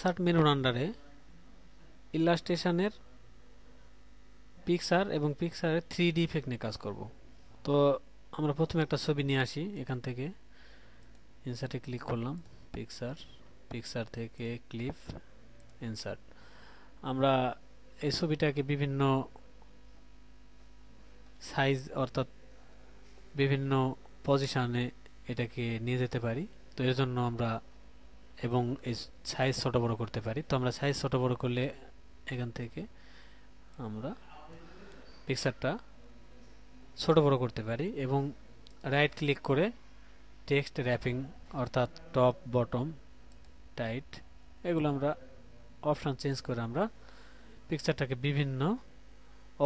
Shirt মেনুর আন্ডারে ইলাস্ট্রেশনের picture এবং পিকচারের থ্রি ডি ইফেক্ট নিয়ে কাজ করব। তো আমরা প্রথমে একটা ছবি নিয়ে আসি এখান থেকে। ইনসার্টে ক্লিক করলাম। পিকচার পিকচার থেকে ক্লিপ ইনসার্ট আমরা এই ছবিটাকে বিভিন্ন সাইজ অর্থাৎ বিভিন্ন পজিশানে এটাকে নিয়ে যেতে পারি। তো এর জন্য আমরা এবং এই সাইজ ছোট বড় করতে পারি। তো আমরা সাইজ ছোট বড় করলে এখান থেকে আমরা পিকচারটা ছোট বড় করতে পারি এবং রাইট ক্লিক করে টেক্সট র্যাপিং অর্থাৎ টপ বটম টাইট এগুলো আমরা অপশান চেঞ্জ করে আমরা পিকচারটাকে বিভিন্ন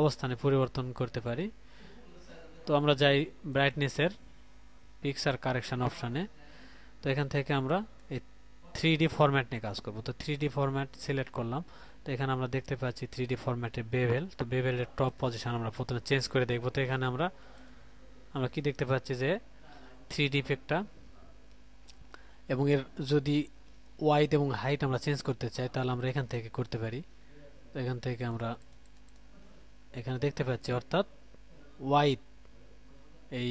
অবস্থানে পরিবর্তন করতে পারি। তো আমরা যাই ব্রাইটনেসের পিকচার কারেকশান অপশানে তো এখান থেকে আমরা এই থ্রি ফরম্যাট নিয়ে কাজ করব। তো থ্রি ফরম্যাট সিলেক্ট করলাম। তো এখানে আমরা দেখতে পাচ্ছি থ্রি ডি ফরম্যাটে বেভেল তো বেভেলের টপ পজিশন আমরা প্রথমে চেঞ্জ করে দেখব। তো এখানে আমরা আমরা কি দেখতে পাচ্ছি যে থ্রি ডি ইফেক্টটা এবং এর যদি ওয়াইড এবং হাইট আমরা চেঞ্জ করতে চাই, তাহলে আমরা এখান থেকে করতে পারি। তো এখান থেকে আমরা এখানে দেখতে পাচ্ছি, অর্থাৎ ওয়াইড এই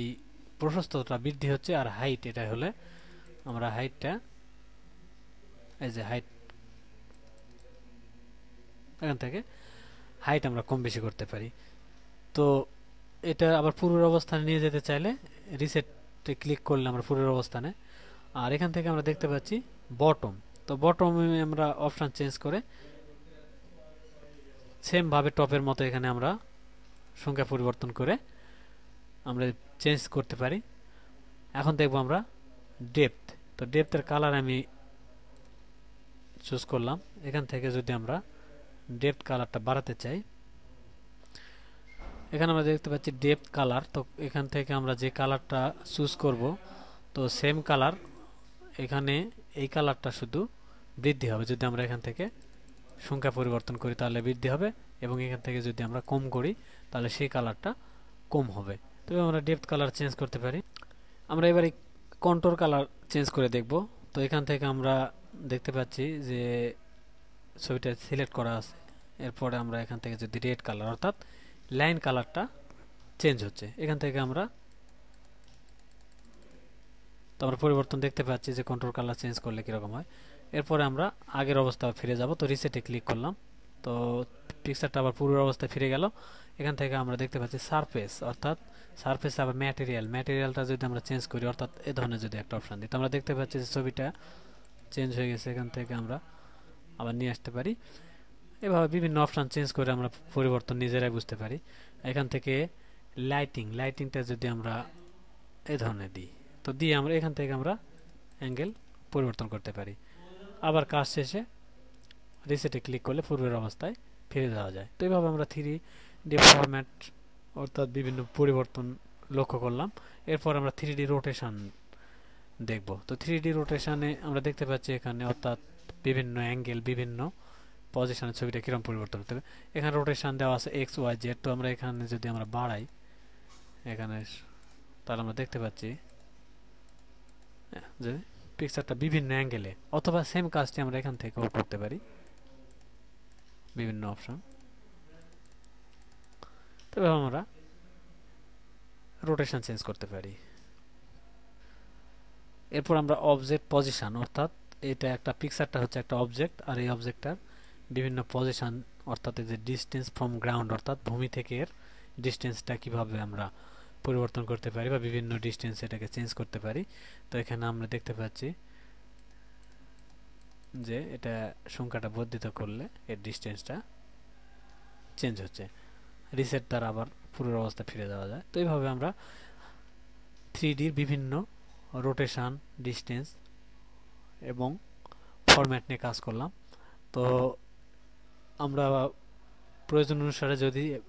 প্রশস্ততা বৃদ্ধি হচ্ছে আর হাইট এটা হলে আমরা হাইটটা এই যে হাইট এখান থেকে হাইট আমরা কম বেশি করতে পারি। তো এটা আবার পূর্বের অবস্থানে নিয়ে যেতে চাইলে রিসেটে ক্লিক করলে আমরা পূর্বের অবস্থানে। আর এখান থেকে আমরা দেখতে পাচ্ছি বটম তো বটমে আমরা অপশান চেঞ্জ করে সেমভাবে টপের মতো এখানে আমরা সংখ্যা পরিবর্তন করে আমরা চেঞ্জ করতে পারি। এখন দেখব আমরা ডেপথ তো ডেপথের কালার আমি চুজ করলাম। এখান থেকে যদি আমরা ডেপথ কালারটা বাড়াতে চাই, এখানে আমরা দেখতে পাচ্ছি ডেপথ কালার তো এখান থেকে আমরা যে কালারটা চুজ করব, তো সেম কালার এখানে এই কালারটা শুধু বৃদ্ধি হবে। যদি আমরা এখান থেকে সংখ্যা পরিবর্তন করি, তাহলে বৃদ্ধি হবে এবং এখান থেকে যদি আমরা কম করি, তাহলে সেই কালারটা কম হবে। তবে আমরা ডেপথ কালার চেঞ্জ করতে পারি। আমরা এবারে কন্ট্রোল কালার চেঞ্জ করে দেখব। তো এখান থেকে আমরা দেখতে পাচ্ছি যে ছবিটা সিলেক্ট করা আছে। এরপরে আমরা এখান থেকে যদি রেড কালার অর্থাৎ লাইন কালারটা চেঞ্জ হচ্ছে। এখান থেকে আমরা তো আমরা পরিবর্তন দেখতে পাচ্ছি যে কন্ট্রোল কালার চেঞ্জ করলে কীরকম হয়। এরপরে আমরা আগের অবস্থা ফিরে যাব। তো রিসেটে ক্লিক করলাম। তো পিকচারটা আবার পূর্বের অবস্থায় ফিরে গেল। এখান থেকে আমরা দেখতে পাচ্ছি সারফেস অর্থাৎ সারফেস আবার ম্যাটেরিয়াল ম্যাটেরিয়ালটা যদি আমরা চেঞ্জ করি, অর্থাৎ এ ধরনের যদি একটা অপশান দিই, তো আমরা দেখতে পাচ্ছি যে ছবিটা চেঞ্জ হয়ে গেছে। এখান থেকে আমরা আবার নিয়ে আসতে পারি। এভাবে বিভিন্ন অপশান চেঞ্জ করে আমরা পরিবর্তন নিজেরাই বুঝতে পারি। এখান থেকে লাইটিং লাইটিংটা যদি আমরা এ ধরনের দিই, তো দিয়ে আমরা এখান থেকে আমরা অ্যাঙ্গেল পরিবর্তন করতে পারি। আবার কাজ শেষে রিসেটে ক্লিক করলে পূর্বের অবস্থায় ফিরে যাওয়া যায়। তো এইভাবে আমরা থ্রি ডি ফরম্যাট অর্থাৎ বিভিন্ন পরিবর্তন লক্ষ্য করলাম। এরপর আমরা থ্রি ডি রোটেশান দেখব। তো থ্রি ডি রোটেশানে আমরা দেখতে পাচ্ছি এখানে অর্থাৎ বিভিন্ন অ্যাঙ্গেল বিভিন্ন পজিশনের ছবিটা কীরকম পরিবর্তন হতে হবে এখানে রোটেশান দেওয়া আছে এক্স ওয়াই জেড তো আমরা এখানে যদি আমরা বাড়াই, এখানে তাহলে আমরা দেখতে পাচ্ছি যে পিকচারটা বিভিন্ন অ্যাঙ্গেলে অথবা সেম কাজটি আমরা এখান থেকেও করতে পারি। বিভিন্ন অপশন তবে আমরা রোটেশন চেঞ্জ করতে পারি। এরপর আমরা অবজেক্ট পজিশন অর্থাৎ এটা একটা পিকচারটা হচ্ছে একটা অবজেক্ট আর এই অবজেক্টটার বিভিন্ন পজিশন অর্থাৎ যে ডিস্টেন্স ফ্রম গ্রাউন্ড অর্থাৎ ভূমি থেকে এর ডিস্টেন্সটা কীভাবে আমরা পরিবর্তন করতে পারি বা বিভিন্ন ডিস্টেন্স এটাকে চেঞ্জ করতে পারি। তো এখানে আমরা দেখতে পাচ্ছি যে এটা সংখ্যাটা বর্ধিত করলে এর ডিস্টেন্সটা চেঞ্জ হচ্ছে। রিসেট দ্বারা আবার পুরোর অবস্থা ফিরে যাওয়া যায়। তো এইভাবে আমরা থ্রি ডির বিভিন্ন রোটেশন ডিস্টেন্স এবং ফরম্যাট নিয়ে কাজ করলাম। তো আমরা প্রয়োজন অনুসারে যদি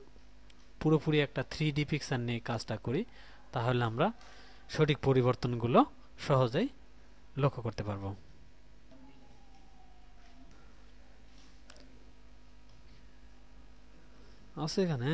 পুরোপুরি একটা থ্রি ডি পিকচার নিয়ে কাজটা করি, তাহলে আমরা সঠিক পরিবর্তনগুলো সহজেই লক্ষ্য করতে পারব। আছে এখানে